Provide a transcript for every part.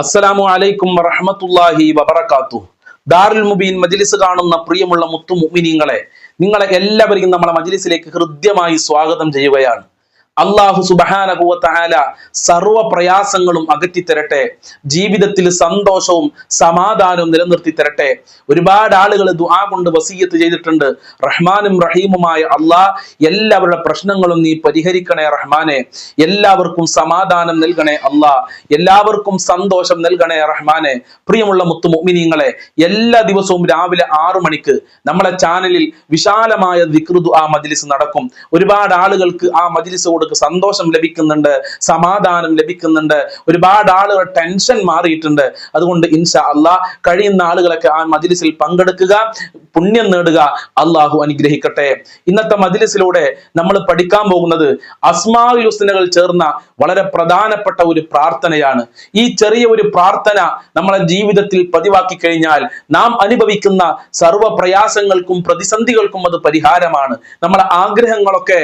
അസ്സലാമു അലൈക്കും വറഹമത്തുല്ലാഹി വബറക്കാത്തു ദാറുൽ മുബീൻ മജ്ലിസ് കാണുന്ന പ്രിയമുള്ള മുത്തു മുഅ്മിനീങ്ങളെ നിങ്ങളെ എല്ലാവരെയും നമ്മളെ മജ്ലിസിലേക്ക് ഹൃദ്യമായി സ്വാഗതം ചെയ്യുകയാണ്. അള്ളാഹു സുബഹാനഹുവല സർവ പ്രയാസങ്ങളും അകറ്റി തരട്ടെ ജീവിതത്തിൽ സന്തോഷവും സമാധാനവും നിലനിർത്തി തരട്ടെ ഒരുപാട് ആളുകൾ ദുആ കൊണ്ട് വസീയത്ത് ചെയ്തിട്ടുണ്ട്. റഹ്മാനും റഹീമുമായ അള്ളാഹ് എല്ലാവരുടെ പ്രശ്നങ്ങളും നീ പരിഹരിക്കണേ റഹ്മാനെ. എല്ലാവർക്കും സമാധാനം നൽകണേ അള്ളാഹ്. എല്ലാവർക്കും സന്തോഷം നൽകണേ റഹ്മാനെ. പ്രിയമുള്ള മുത്തു മുഅ്മിനീങ്ങളെ എല്ലാ ദിവസവും രാവിലെ ആറു മണിക്ക് നമ്മളെ ചാനലിൽ വിശാലമായ ദിക്റുദു ആ മജ്ലിസ് നടക്കും. ഒരുപാട് ആളുകൾക്ക് ആ മജ്ലിസ് കൊടുക്ക് സന്തോഷം ലഭിക്കുന്നുണ്ട് സമാധാനം ലഭിക്കുന്നുണ്ട് ഒരുപാട് ആളുകൾ ടെൻഷൻ മാറിയിട്ടുണ്ട്. അതുകൊണ്ട് ഇൻഷാ അള്ളാഹ് കഴിയുന്ന ആളുകളൊക്കെ ആ മജിലിസിൽ പങ്കെടുക്കുക പുണ്യം നേടുക. അള്ളാഹു അനുഗ്രഹിക്കട്ടെ. ഇന്നത്തെ മജിലിസിലൂടെ നമ്മൾ പഠിക്കാൻ പോകുന്നത് അസ്മാഉൽ ഹുസ്നകൾ ചേർന്ന വളരെ പ്രധാനപ്പെട്ട ഒരു പ്രാർത്ഥനയാണ്. ഈ ചെറിയ ഒരു പ്രാർത്ഥന നമ്മളെ ജീവിതത്തിൽ പതിവാക്കി കഴിഞ്ഞാൽ നാം അനുഭവിക്കുന്ന സർവ പ്രയാസങ്ങൾക്കും പ്രതിസന്ധികൾക്കും അത് പരിഹാരമാണ്. നമ്മളെ ആഗ്രഹങ്ങളൊക്കെ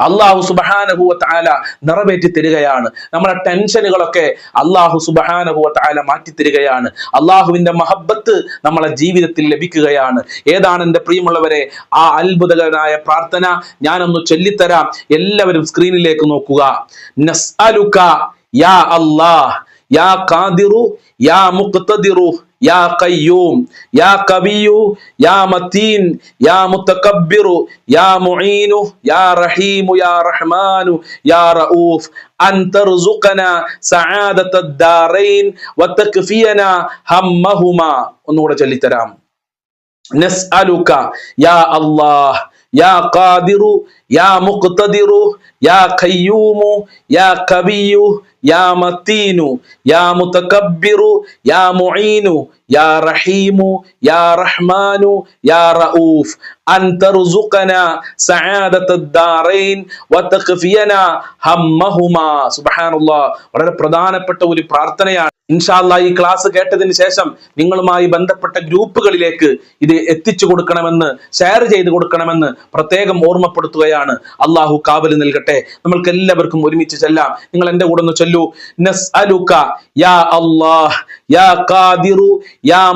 അള്ളാഹു സുബഹാനഹുവ താല നിറവേറ്റി തരികയാണ്. നമ്മുടെ ടെൻഷനുകളൊക്കെ അള്ളാഹു സുബഹാനഹുവ താല മാറ്റി തരികയാണ്. അള്ളാഹുവിന്റെ മഹബത്ത് നമ്മളെ ജീവിതത്തിൽ ലഭിക്കുകയാണ്. ഏതാണ് എന്റെ പ്രിയമുള്ളവരെ? ആ അത്ഭുതകരനായ പ്രാർത്ഥന ഞാനൊന്ന് ചൊല്ലിത്തരാം. എല്ലാവരും സ്ക്രീനിലേക്ക് നോക്കുക. നസ്അലുക യാ അല്ലാഹ്. യാ ഖാദിറു യാ മുഖ്തദിറു യാ ഖയ്യൂം യാ കവിയു യാ മത്തീൻ യാ മുത്തകബ്ബിറു യാ മുഈനു യാ റഹീമു യാ റഹ്മാനു യാ റഊഫ് അൻ തർസുഖന സആദത ദാറൈൻ വതക്ഫിയന ഹമ്മഹുമാ ഒന്നുകൂടെ ചൊല്ലിത്തരാം. നസ്അലുക യാ അല്ലാഹ് യാ ഖാദിറു യാ മുഖ്തദിറു യാ ഖയ്യൂമു യാ കവിയു യാ മത്തീനു യാ മുതകബ്ബിറു യാ മുഈനു യാ റഹീമു യാ റഹ്മാനു യാ റഊഫ്. അൻ തർസുഖന സആദത ദാറൈൻ വതഖഫിയന ഹമ്മഹുമാ. സുബ്ഹാനല്ലാഹ് വളരെ പ്രധാനപ്പെട്ട ഒരു പ്രാർത്ഥനയാണ്. ഇൻഷാല്ല ഈ ക്ലാസ് കേട്ടതിന് ശേഷം നിങ്ങളുമായി ബന്ധപ്പെട്ട ഗ്രൂപ്പുകളിലേക്ക് ഇത് എത്തിച്ചു കൊടുക്കണമെന്ന് ഷെയർ ചെയ്ത് കൊടുക്കണമെന്ന് പ്രത്യേകം ഓർമ്മപ്പെടുത്തുകയാണ്. അള്ളാഹു കാവൽ നൽകട്ടെ. നമ്മൾക്ക് എല്ലാവർക്കും ഒരുമിച്ച് ചെല്ലാം. നിങ്ങൾ എന്റെ കൂടെ ഒന്ന് ചൊല്ലു. നസ്അലുക യാ അല്ലാഹ് യാ ഖാദിറു യാ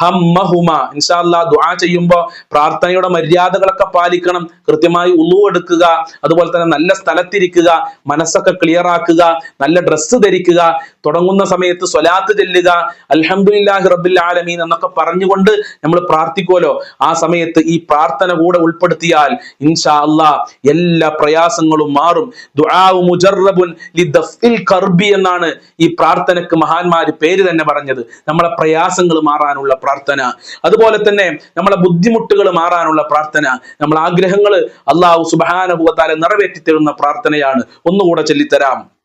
ഹമ്മഹുമ. ഇൻഷാല്ലാ ദുആ ചെയ്യുമ്പോൾ പ്രാർത്ഥനയുടെ മര്യാദകളൊക്കെ പാലിക്കണം. കൃത്യമായി ഉളു എടുക്കുക. അതുപോലെ തന്നെ നല്ല സ്ഥലത്തിരിക്കുക. മനസ്സൊക്കെ ക്ലിയർ ആക്കുക. നല്ല ഡ്രസ്സ് ധരിക്കുക. തുടങ്ങുന്ന സമയത്ത് സ്വലാത്ത് ചെല്ലുക. അൽഹംദുലില്ലാഹി റബ്ബിൽ ആലമീൻ എന്നൊക്കെ പറഞ്ഞുകൊണ്ട് നമ്മൾ പ്രാർത്ഥിക്കുമല്ലോ ആ സമയത്ത് ഈ പ്രാർത്ഥന കൂടെ ഉൾപ്പെടുത്തിയാൽ ഇൻഷാ അല്ലാ എല്ലാ പ്രയാസങ്ങളും മാറും. കർബി എന്നാണ് ഈ പ്രാർത്ഥനക്ക് മഹാന്മാര് പേര് തന്നെ പറഞ്ഞത്. നമ്മളെ പ്രയാസങ്ങൾ മാറാനുള്ള പ്രാർത്ഥന. അതുപോലെ തന്നെ നമ്മളെ ബുദ്ധിമുട്ടുകൾ മാറാനുള്ള പ്രാർത്ഥന. നമ്മളെ ആഗ്രഹങ്ങൾ അള്ളാഹു സുബാനുഭവത്താലെ നിറവേറ്റി തരുന്ന പ്രാർത്ഥനയാണ്. ഒന്നുകൂടെ ചൊല്ലിത്തരാം.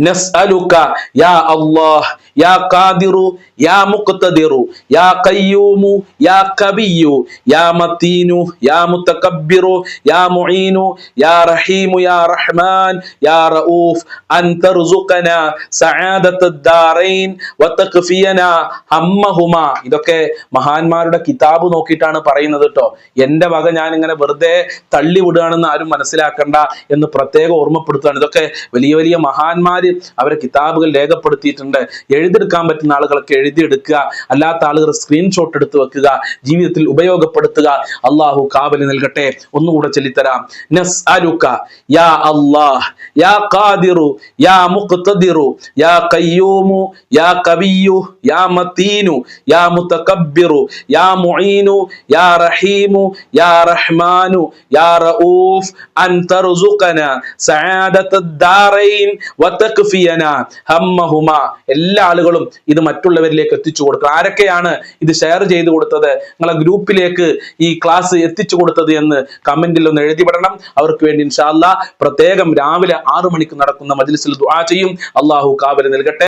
نسألك يا الله يا قادر يا مقتدر يا قيوم يا كبي يا متين يا متكبر يا معين يا رحيم يا رحمن يا رؤوف أن ترزقنا سعادة الدارين وتكفينا همهما ഇതൊക്കെ മഹാന്മാരുടെ കിതാബ് നോക്കിയിട്ടാണ് പറയുന്നത് കേട്ടോ എന്റെ വക ഞാൻ ഇങ്ങനെ വെറുതെ തള്ളി വിടുകയാണെന്ന് ആരും മനസ്സിലാക്കണ്ട എന്ന് പ്രത്യേകം ഓർമ്മപ്പെടുത്തുകയാണ് ഇതൊക്കെ വലിയ വലിയ മഹാന്മാര് അവരെ കിതാബുകൾ രേഖപ്പെടുത്തിയിട്ടുണ്ട്. എഴുതിയെടുക്കാൻ പറ്റുന്ന ആളുകളൊക്കെ എഴുതിയെടുക്കുക. അല്ലാത്ത ആളുകൾ സ്ക്രീൻഷോട്ട് എടുത്ത് വെക്കുക. ജീവിതത്തിൽ ഉപയോഗപ്പെടുത്തുക. അള്ളാഹു കാവൽ നൽകട്ടെ. ഒന്നുകൂടെ ചൊല്ലിത്തരാം. റഊഫ് അൻ എല്ലാ ആളുകളും ഇത് മറ്റുള്ളവരിലേക്ക് എത്തിച്ചു കൊടുക്കുക ആരൊക്കെയാണ് ഇത് ഷെയർ ചെയ്തു കൊടുത്തത്? നിങ്ങളെ ഗ്രൂപ്പിലേക്ക് ഈ ക്ലാസ് എത്തിച്ചു കൊടുത്തത് എന്ന് കമന്റിൽ ഒന്ന് എഴുതിപ്പെടണം അവർക്ക് വേണ്ടി ഇൻഷാല്ല പ്രത്യേകം രാവിലെ ആറു മണിക്ക് നടക്കുന്ന മജിലിസിൽ ദുആ ചെയ്യും. അള്ളാഹു കാവൽ നൽകട്ടെ.